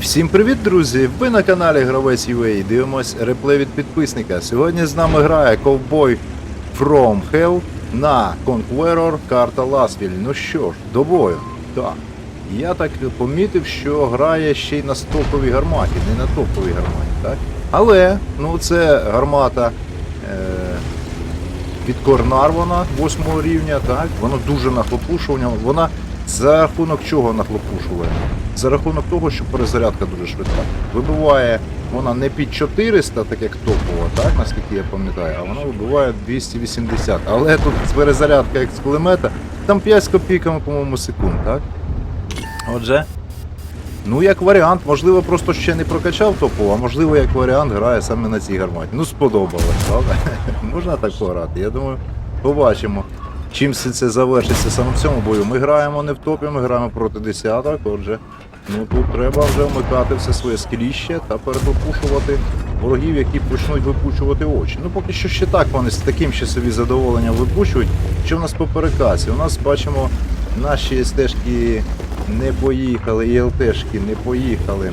Всім привіт, друзі! Ви на каналі Гравець UA. Дивимось реплей від підписника. Сьогодні з нами грає ковбой From Hell на Conqueror карта Ласвіль. Ну що ж, до бою. Так. Я так помітив, що грає ще й на стоковій гарматі, не на топовій гарматі, так? Але, ну це гармата е- від Корнарвона 8 рівня, так? Воно дуже нахлопушування. Вона за рахунок чого нахлопушує? За рахунок того, що перезарядка дуже швидка. Вибиває вона не під 400, так як топова, так, наскільки я пам'ятаю, а вона вибиває 280. Але тут перезарядка як з кулемета, там 5 з копійками, по-моєму, секунд, так? Отже. Ну, як варіант, можливо, просто ще не прокачав топову, а можливо, як варіант, грає саме на цій гарматі. Ну, сподобалось, правда? Можна так пограти. Я думаю, побачимо. Чим все це завершиться саме в цьому бою. Ми граємо не в топі, ми граємо проти десяток, отже. Ну тут треба вже вмикати все своє скріще та перепропушувати ворогів, які почнуть випучувати очі. Ну поки що ще так вони з таким ще собі задоволенням випучують. Що в нас по перекасі? У нас бачимо наші стежки не поїхали, і ЛТшки не поїхали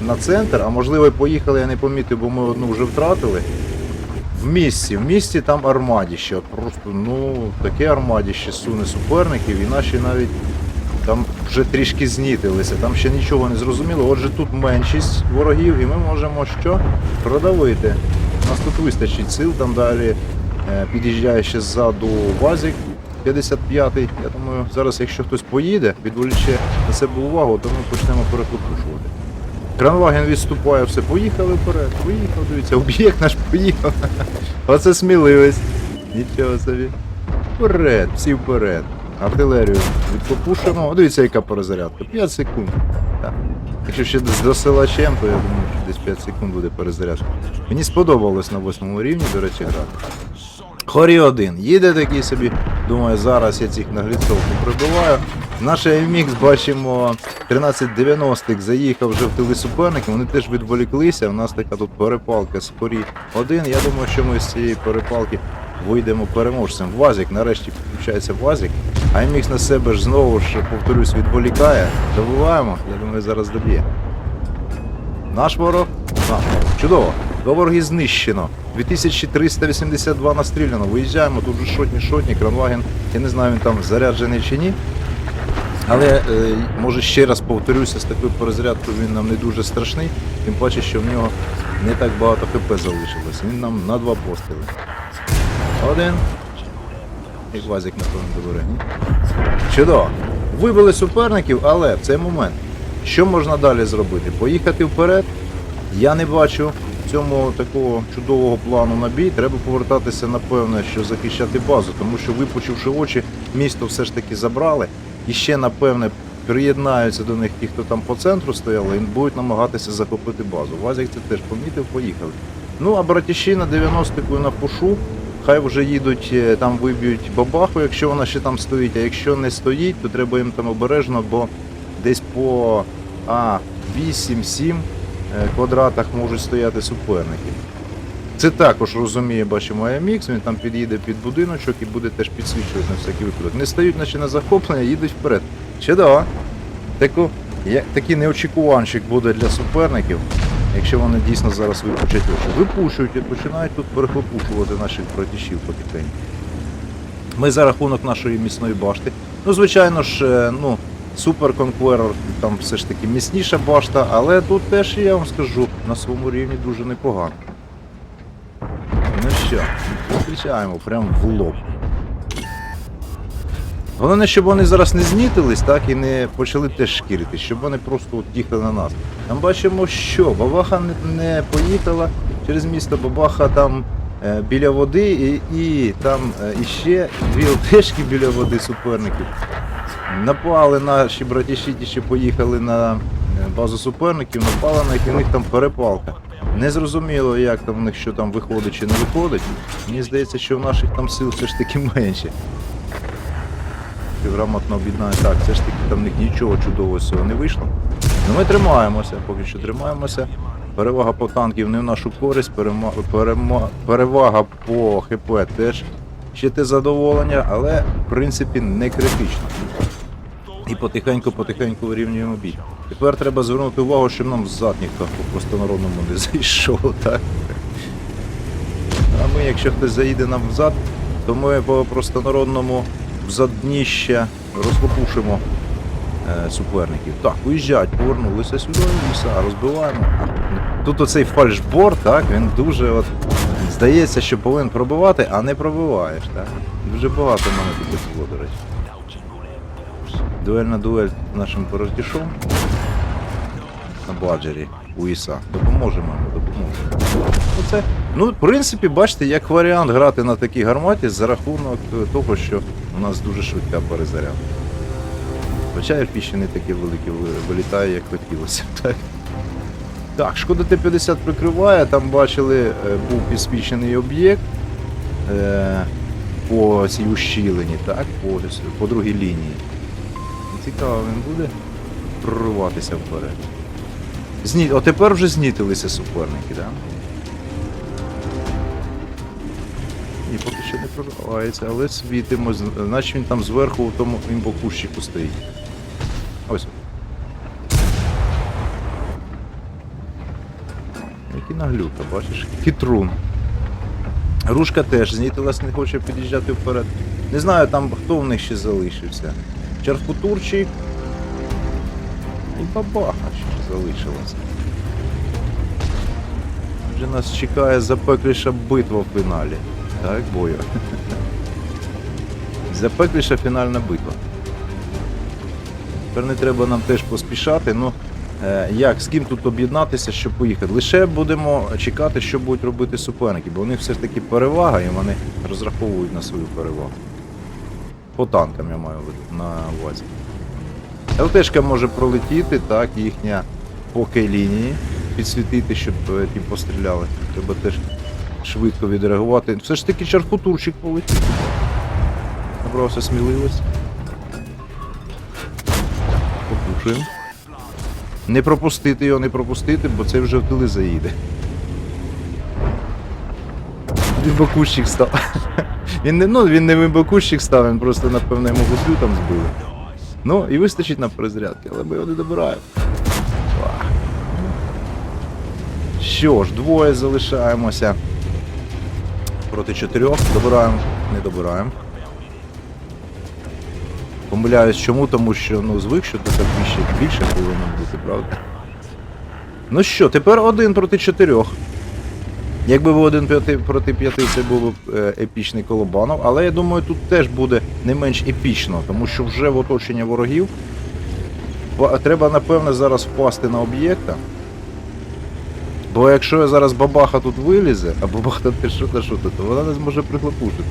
на центр, а можливо і поїхали, я не помітив, бо ми одну вже втратили. В місті, в місті там армадіще. Просто, ну, таке армадіще суне суперників, і наші навіть там вже трішки знітилися, там ще нічого не зрозуміло. Отже, тут меншість ворогів, і ми можемо що? Продавити. У нас тут вистачить сил, там далі е, під'їжджає ще ззаду Вазік 55-й. Я думаю, зараз, якщо хтось поїде, відволіче на себе увагу, то ми почнемо перехлопушувати. Кранваген відступає, все, поїхали вперед, поїхав, дивіться, об'єкт наш поїхав. Оце сміливість. Нічого собі. Вперед, всі вперед. Артилерію відпопушимо. О, дивіться, яка перезарядка. 5 секунд. Так. Якщо ще з досилачем, то я думаю, що десь 5 секунд буде перезарядка. Мені сподобалось на восьмому рівні, до речі, грати. Хорі один. Їде такий собі. Думаю, зараз я цих нагліцов прибиваю. Наш AMX бачимо 1390-х заїхав вже в тили суперників, вони теж відволіклися. У нас така тут перепалка з хорі один. Я думаю, що ми з цієї перепалки вийдемо переможцем. Вазик, нарешті включається Вазик. AMX на себе ж знову ж повторюсь, відволікає. Добиваємо. Я думаю, зараз доб'є. Наш ворог? Ворог. Чудово. Два вороги знищено. 2382 настріляно. Виїжджаємо, тут вже шотні шотні, кранваген. Я не знаю, він там заряджений чи ні. Але е, може ще раз повторюся, з такою перезарядкою він нам не дуже страшний, тим паче, що в нього не так багато ХП залишилось. Він нам на два постріли. Один. І Вазик, напевно, добере? Чудово. Вибили суперників, але в цей момент. Що можна далі зробити? Поїхати вперед. Я не бачу в цьому такого чудового плану на бій. Треба повертатися, напевно, що захищати базу, тому що, випучивши очі, місто все ж таки забрали. І ще, напевне, приєднаються до них ті, хто там по центру стояли, і будуть намагатися захопити базу. Вазик це теж помітив, поїхали. Ну, а братіші на 90-ку на пушу. Хай вже їдуть, е, там виб'ють бабаху, якщо вона ще там стоїть. А якщо не стоїть, то треба їм там обережно, бо десь по а, 8-7 е, квадратах можуть стояти суперники. Це також розуміє, бачимо AMX, він там під'їде під будиночок і буде теж підсвічувати на всякий випадок. Не стають наче на захоплення, їдуть вперед. Чудово. Таку, я, такий неочікуванчик буде для суперників, якщо вони дійсно зараз випучать очі. Випушують і починають тут перехлопушувати наших братішів потихеньку. Ми за рахунок нашої міцної башти. Ну, звичайно ж, е, ну, Супер Conqueror там все ж таки міцніша башта, але тут теж, я вам скажу, на своєму рівні дуже непогано. Що, зустрічаємо прямо в лоб. Головне, щоб вони зараз не знітились, так, і не почали теж шкірити, щоб вони просто от їхали на нас. Там бачимо, що бабаха не, не поїхала через місто, бабаха там е, біля води, і, і там е, іще дві ЛТшки біля води суперників. Напали наші братіші, ті, що поїхали на е, базу суперників, напали на них, і в них там перепалка. Не зрозуміло, як там в них що там виходить чи не виходить. Мені здається, що в наших там сил все ж таки менше. Грамотно об'єднає так, все ж таки там в них нічого чудового цього не вийшло. Ну ми тримаємося, поки що тримаємося. Перевага по танків не в нашу користь, перема... перема... перевага по ХП теж ще те задоволення, але в принципі не критично. І потихеньку-потихеньку вирівнюємо бій. Тепер треба звернути увагу, щоб нам зад ніхто по простонародному не зайшов, так? А ми, якщо хтось заїде нам взад, то ми по простонародному взадніще розкопушимо е, суперників. Так, уїжджають, повернулися сюди, ліса, розбиваємо. Тут оцей фальшбор, так, він дуже от. Здається, що повинен пробивати, а не пробиваєш, так? Дуже багато мене тут було, до речі. Дуельна дуель нашим порождішом на баджері у Іса. Допоможемо допоможемо. Оце, ну, в принципі, бачите, як варіант грати на такій гарматі за рахунок того, що у нас дуже швидка перезарядка. Хоча РП не такі великі вилітає, як хотілося. Так, так шкода Т-50 прикриває, там бачили, е, був підсвічений об'єкт е, по цій ущілині, так, по, по другій лінії. Цікаво, він буде прорватися вперед. Зні... О, тепер вже знітилися суперники, так? Да? Ні, поки що не прорвається, але світимо, з- наче він там зверху в тому імбокущику стоїть. Ось. Який наглюка, бачиш? Хитрун. Рушка теж знітилась, не хоче під'їжджати вперед. Не знаю там хто в них ще залишився. Чарфутурчик і бабаха ще залишилася. Вже нас чекає запекліша битва в фіналі. Так, бою. Запекліша фінальна битва. Тепер не треба нам теж поспішати. Ну, е, як, з ким тут об'єднатися, щоб поїхати? Лише будемо чекати, що будуть робити суперники, бо у них все ж таки перевага і вони розраховують на свою перевагу. По танкам я маю на увазі. ЛТшка може пролетіти, так, їхня по К-лінії, підсвітити, щоб е, ті постріляли. Треба теж швидко відреагувати. Все ж таки чарфутурчик полетів. Набрався сміливості. Попушуємо. Не пропустити його, не пропустити, бо це вже в тили заїде. Він став. Він не, ну, він не вибакущик став, він просто, напевно, йому гуслю там збили. Ну, і вистачить на перезарядки, але ми його не добираємо. Що ж, двоє залишаємося. Проти чотирьох. Добираємо, не добираємо. Помиляюсь чому, тому що ну, звик, що тут більше, більше повинно бути, правда? Ну що, тепер один проти чотирьох. Якби ви один проти п'яти, це був е, епічний колобанов, але я думаю, тут теж буде не менш епічно, тому що вже в оточенні ворогів треба, напевне, зараз впасти на об'єкта. Бо якщо я зараз бабаха тут вилізе, а бабаха ти що та що то, вона не зможе прихлопушити.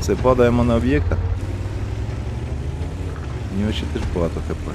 Все, падаємо на об'єкта. У нього ще теж багато хп.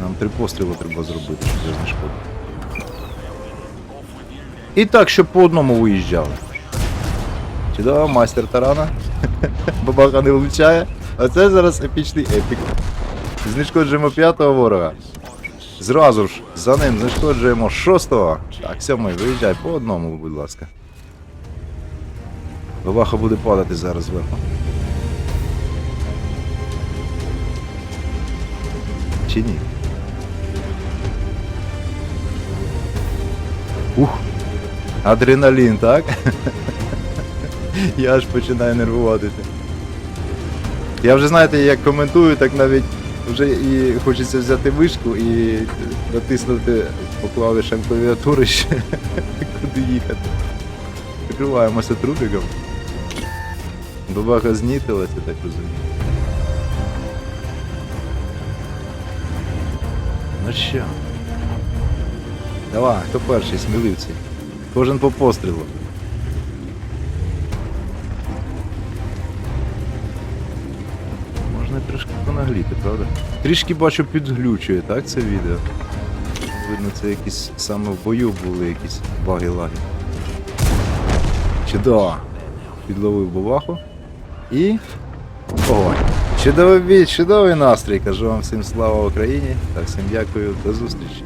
Нам три постріли треба зробити, щоб я знешкодив. І так, щоб по одному виїжджали. Чудово, майстер тарана. Бабаха не влучає. А це зараз епічний епік. Знешкоджуємо п'ятого ворога. Зразу ж за ним знешкоджуємо шостого. Так, сьомий, виїжджай по одному, будь ласка. Бабаха буде падати зараз зверху. Чи ні? Ух! Адреналін, так? Я аж починаю нервуватися. Я вже знаєте, як коментую, так навіть вже і хочеться взяти вишку і натиснути по клавішам клавіатури ще куди їхати. Прикриваємося трубиком. Бабаха знітилася, так розумію. Ну що? Давай, хто перший, сміливці. Кожен по пострілу. Понагліти, правда? Трішки бачу підглючує, так, це відео? Видно, це якісь саме в бою були якісь баги-лаги. Чудово! Підловив буваху. І. Огонь. Чудовий бій, чудовий настрій. Кажу вам всім слава Україні. Так, всім дякую, до зустрічі.